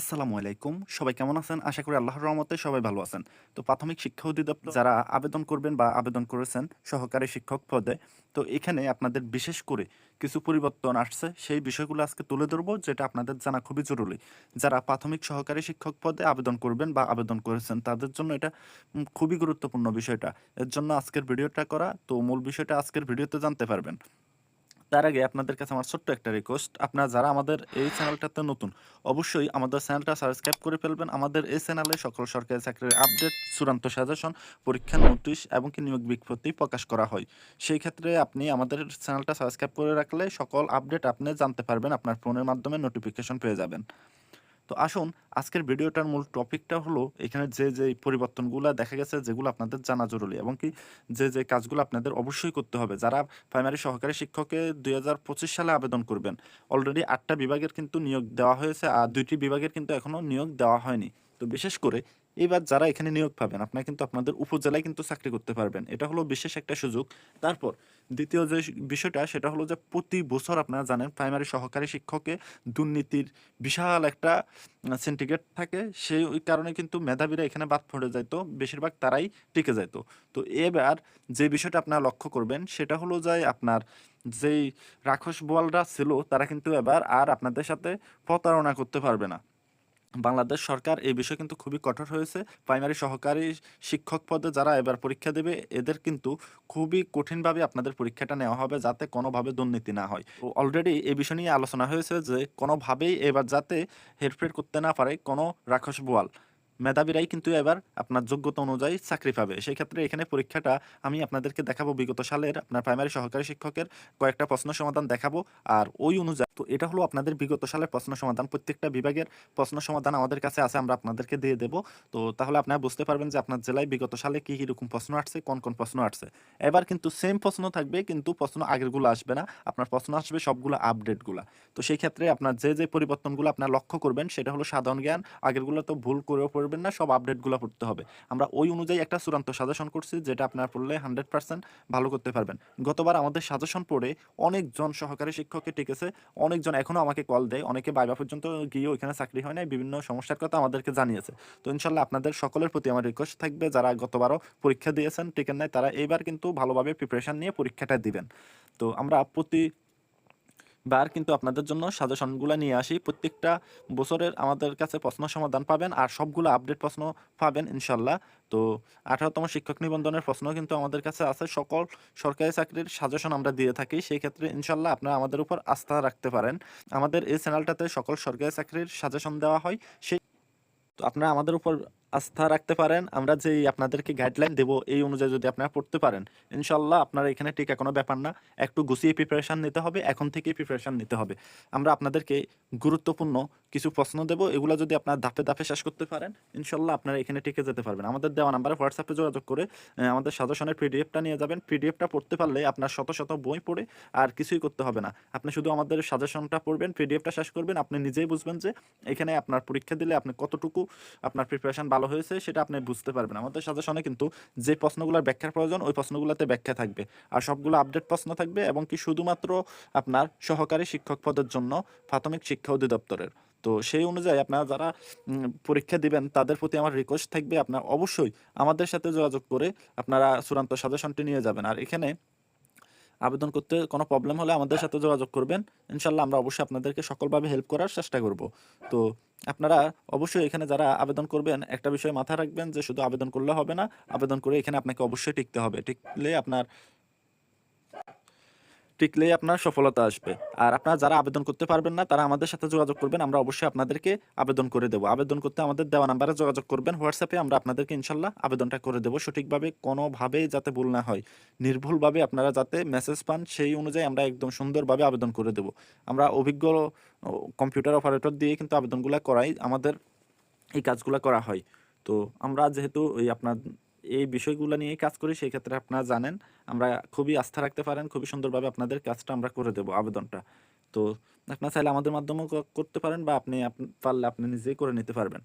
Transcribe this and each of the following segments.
আসসালামু আলাইকুম। সবাই কেমন আছেন? আশা করি আল্লাহর রহমতে সবাই ভালো আছেন। তো প্রাথমিক শিক্ষা অধিদপ্তর যারা আবেদন করবেন বা আবেদন করেছেন সহকারী শিক্ষক পদে, তো এখানে আপনাদের বিশেষ করে কিছু পরিবর্তন আসছে। সেই বিষয়গুলো আজকে তুলে ধরবো, যেটা আপনাদের জানা খুবই জরুরি। যারা প্রাথমিক সহকারী শিক্ষক পদে আবেদন করবেন বা আবেদন করেছেন, তাদের জন্য এটা খুবই গুরুত্বপূর্ণ বিষয়টা। এর জন্য আজকের ভিডিওটা করা, তো মূল বিষয়টা আজকের ভিডিওতে জানতে পারবেন। তার আগে আপনাদের কাছে আমার ছোট্ট একটা রিকোয়েস্ট আপনারা যারা আমাদের এই চ্যানেলটাতে নতুন, অবশ্যই আমাদের চ্যানেলটা সাবস্ক্রাইব করে ফেলবেন। আমাদের এই চ্যানেলে সকল সরকারি চাকরির আপডেট চূড়ান্ত সাজেশন পরীক্ষা নোটিশ এবং কি নিয়োগ বিজ্ঞপ্তি প্রকাশ করা হয়। সেই ক্ষেত্রে আপনি আমাদের চ্যানেলটা সাবস্ক্রাইব করে রাখলে সকল আপডেট আপনি জানতে পারবেন, আপনার ফোনের মাধ্যমে নোটিফিকেশন পেয়ে যাবেন। তো আসুন, আজকের ভিডিওটার মূল টপিকটা হলো এখানে যে যে পরিবর্তনগুলো দেখা গেছে, যেগুলো আপনাদের জানা জরুরি এবং কি যে যে কাজগুলো আপনাদের অবশ্যই করতে হবে। যারা প্রাইমারি সহকারী শিক্ষকে দু হাজার পঁচিশ সালে আবেদন করবেন অলরেডি আটটা বিভাগের কিন্তু নিয়োগ দেওয়া হয়েছে, আর দুইটি বিভাগের কিন্তু এখনও নিয়োগ দেওয়া হয়নি। তো বিশেষ করে এবার যারা এখানে নিয়োগ পাবেন, আপনারা কিন্তু আপনাদের উপজেলায় কিন্তু চাকরি করতে পারবেন। এটা হলো বিশেষ একটা সুযোগ। তারপর দ্বিতীয় যে বিষয়টা, সেটা হলো যে প্রতি বছর আপনারা জানেন প্রাইমারি সহকারী শিক্ষকে দুর্নীতির বিশাল একটা সিন্ডিকেট থাকে। সেই কারণে কিন্তু মেধাবীরা এখানে বাদ পড়ে যাইতো বেশিরভাগ তারাই টিকে যাইতো তো এবার যে বিষয়টা আপনারা লক্ষ্য করবেন, সেটা হলো যে আপনার যেই রাক্ষস বোয়ালরা ছিল, তারা কিন্তু এবার আর আপনাদের সাথে প্রতারণা করতে পারবে না। বাংলাদেশ সরকার এই বিষয়ে কিন্তু খুবই কঠোর হয়েছে। প্রাইমারি সহকারী শিক্ষক পদে যারা এবার পরীক্ষা দেবে, এদের কিন্তু খুবই কঠিনভাবে আপনাদের পরীক্ষাটা নেওয়া হবে যাতে কোনোভাবে দুর্নীতি না হয়। অলরেডি এই বিষয় নিয়ে আলোচনা হয়েছে যে কোনোভাবেই এবার যাতে হেরফের করতে না পারে কোনো রাক্ষস বোয়াল। মেধাবীরাই কিন্তু এবার আপনার যোগ্যতা অনুযায়ী চাকরি পাবে। সেই ক্ষেত্রে এখানে পরীক্ষাটা আমি আপনাদেরকে দেখাবো বিগত সালের আপনার প্রাইমারি সহকারী শিক্ষকের কয়েকটা প্রশ্ন সমাধান দেখাবো। আর ওই অনুযায়ী তো এটা হলো আপনাদের বিগত সালের প্রশ্ন সমাধান। প্রত্যেকটা বিভাগের প্রশ্ন সমাধান আমাদের কাছে আছে, আমরা আপনাদেরকে দিয়ে দেবো। তো তাহলে আপনারা বুঝতে পারবেন যে আপনার জেলায় বিগত সালে কী কীরকম প্রশ্ন আসছে, কোন কোন প্রশ্ন আসছে। এবার কিন্তু সেম প্রশ্ন থাকবে, কিন্তু প্রশ্ন আগেরগুলো আসবে না। আপনার প্রশ্ন আসবে সবগুলো আপডেটগুলো তো সেই ক্ষেত্রে আপনার যে যে পরিবর্তনগুলো আপনার লক্ষ্য করবেন, সেটা হলো সাধারণ জ্ঞান। আগেরগুলো তো ভুল করেও পড়বেন না, সব আপডেটগুলো পড়তে হবে। আমরা ওই অনুযায়ী একটা চূড়ান্ত সাজেশন করছি, যেটা আপনার পড়লে হান্ড্রেড পার্সেন্ট ভালো করতে পারবেন। গতবার আমাদের সাজেশন পড়ে অনেকজন সহকারী শিক্ষককে টিকেছে অনেকজন এখনও আমাকে কল দেয়, অনেকে বাইবা পর্যন্ত গিয়ে ওইখানে চাকরি হয় না বিভিন্ন সমস্যার কথা আমাদেরকে জানিয়েছে। তো ইনশাল্লাহ আপনাদের সকলের প্রতি আমার রিকোয়েস্ট থাকবে, যারা গতবারও পরীক্ষা দিয়েছেন টিকেন নাই তারা এইবার কিন্তু ভালোভাবে প্রিপারেশন নিয়ে পরীক্ষাটা দিবেন। তো আমরা প্রতি বার কিন্তু আপনাদের জন্য সাজেশনগুলো নিয়ে আসি। প্রত্যেকটা বছরের আমাদের কাছে প্রশ্ন সমাধান পাবেন আর সবগুলো আপডেট প্রশ্ন পাবেন ইনশাল্লাহ। তো আঠারোতম শিক্ষক নিবন্ধনের প্রশ্ন কিন্তু আমাদের কাছে আছে। সকল সরকারি চাকরির সাজেশন আমরা দিয়ে থাকি। সেই ক্ষেত্রে ইনশাল্লাহ আপনারা আমাদের উপর আস্থা রাখতে পারেন। আমাদের এই চ্যানেলটাতে সকল সরকারি চাকরির সাজেশন দেওয়া হয়। সেই আপনারা আমাদের উপর আস্থা রাখতে পারেন, আমরা যে আপনাদেরকে গাইডলাইন দেবো এই অনুযায়ী যদি আপনারা পড়তে পারেন, ইনশাল্লাহ আপনারা এখানে টিকা কোনো ব্যাপার না। একটু গুছিয়ে প্রিপারেশান নিতে হবে, এখন থেকেই প্রিপারেশান নিতে হবে। আমরা আপনাদেরকে গুরুত্বপূর্ণ কিছু প্রশ্ন দেবো, এগুলো যদি আপনারা ধাপে ধাপে শেষ করতে পারেন, ইনশাল্লাহ আপনারা এখানে টিকে যেতে পারবেন। আমাদের দেওয়া নাম্বারে হোয়াটসঅ্যাপে যোগাযোগ করে আমাদের সাজেশনের পিডিএফটা নিয়ে যাবেন। পিডিএফটা পড়তে পারলে আপনার শত শত বই পড়ে আর কিছুই করতে হবে না। আপনি শুধু আমাদের সাজেশনটা পড়বেন পিডিএফটা শেষ করবেন, আপনি নিজেই বুঝবেন যে এখানে আপনার পরীক্ষা দিলে আপনি কতটুকু আপনার প্রিপারেশন হয়েছে, সেটা আপনি বুঝতে পারবেন। আমাদের সাজেশনে কিন্তু যে প্রশ্নগুলোর ব্যাখ্যার প্রয়োজন, ওই প্রশ্নগুলোতে ব্যাখ্যা থাকবে। আর সবগুলো আপডেট প্রশ্ন থাকবে এবং কি শুধুমাত্র আপনার সহকারী শিক্ষক পদের জন্য প্রাথমিক শিক্ষা অধিদপ্তরের। তো সেই অনুযায়ী আপনারা যারা পরীক্ষা দিবেন, তাদের প্রতি আমার রিকোয়েস্ট থাকবে আপনার অবশ্যই আমাদের সাথে যোগাযোগ করে আপনারা চূড়ান্ত সাজেশনটি নিয়ে যাবেন। আর এখানে আবেদন করতে কোনো প্রবলেম হলে আমাদের সাথে যোগাযোগ করবেন। ইনশাল্লাহ আমরা অবশ্যই আপনাদেরকে সকলভাবে হেল্প করার চেষ্টা করব। তো আপনারা অবশ্যই এখানে যারা আবেদন করবেন, একটা বিষয় মাথায় রাখবেন যে শুধু আবেদন করলে হবে না, আবেদন করে এখানে আপনাকে অবশ্যই টিকতে হবে। টিকলে আপনার টিকলেই আপনার সফলতা আসবে। আর আপনারা যারা আবেদন করতে পারবেন না, তারা আমাদের সাথে যোগাযোগ করবেন। আমরা অবশ্যই আপনাদেরকে আবেদন করে দেবো। আবেদন করতে আমাদের দেওয়া নাম্বারে যোগাযোগ করবেন। হোয়াটসঅ্যাপে আমরা আপনাদেরকে ইনশাল্লাহ আবেদনটা করে দেবো। সঠিকভাবে, কোনোভাবেই যাতে ভুল না হয়। নির্ভুলভাবে আপনারা যাতে মেসেজ পান, সেই অনুযায়ী আমরা একদম সুন্দরভাবে আবেদন করে দেবো। আমরা অভিজ্ঞ কম্পিউটার অপারেটর দিয়ে কিন্তু আবেদনগুলো করাই, আমাদের এই কাজগুলো করা হয়। তো আমরা যেহেতু ওই আপনার এই বিষয়গুলো নিয়ে কাজ করি, সেই ক্ষেত্রে আপনারা জানেন, আমরা খুবই আস্থা রাখতে পারেন, খুবই সুন্দরভাবে আপনাদের কাজটা আমরা করে দেব, আবেদনটা। তো আপনারা চাইলে আমাদের মাধ্যমেও করতে পারেন বা আপনি পারলে আপনি নিজেই করে নিতে পারবেন।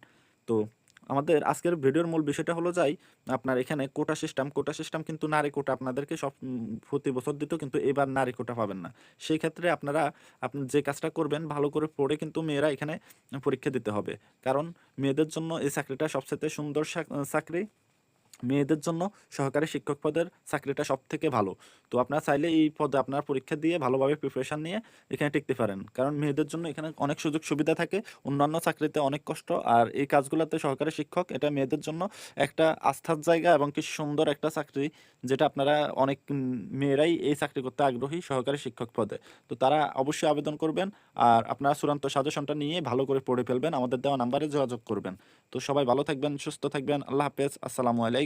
তো আমাদের আজকের ভিডিওর মূল বিষয়টা হলো যাই, আপনার এখানে কোটা সিস্টেম কোটা সিস্টেম কিন্তু নারী কোটা আপনাদেরকে সব প্রতি বছর দিত কিন্তু এবার নারী কোটা পাবেন না। সেই ক্ষেত্রে আপনারা, আপনি যে কাজটা করবেন, ভালো করে পড়ে কিন্তু মেয়েরা এখানে পরীক্ষা দিতে হবে। কারণ মেয়েদের জন্য এই চাকরিটা সবচেয়ে সুন্দর চাক- চাকরি। মেয়েদের জন্য সহকারী শিক্ষক পদের চাকরিটা সব থেকে ভালো। তো আপনারা চাইলে এই পদে আপনার পরীক্ষা দিয়ে ভালোভাবে প্রিপারেশন নিয়ে এখানে টিকতে পারেন। কারণ মেয়েদের জন্য এখানে অনেক সুযোগ সুবিধা থাকে, অন্যান্য চাকরিতে অনেক কষ্ট। আর এই কাজগুলোতে সহকারী শিক্ষক, এটা মেয়েদের জন্য একটা আস্থার জায়গা এবং কি সুন্দর একটা চাকরি, যেটা আপনারা অনেক মেয়েরাই এই চাকরি করতে আগ্রহী সহকারী শিক্ষক পদে। তো তারা অবশ্যই আবেদন করবেন আর আপনারা চূড়ান্ত সাজেশনটা নিয়ে ভালো করে পড়ে ফেলবেন। আমাদের দেওয়া নাম্বারে যোগাযোগ করবেন। তো সবাই ভালো থাকবেন, সুস্থ থাকবেন। আল্লাহ হাফেজ। আসসালামু আলাইকুম।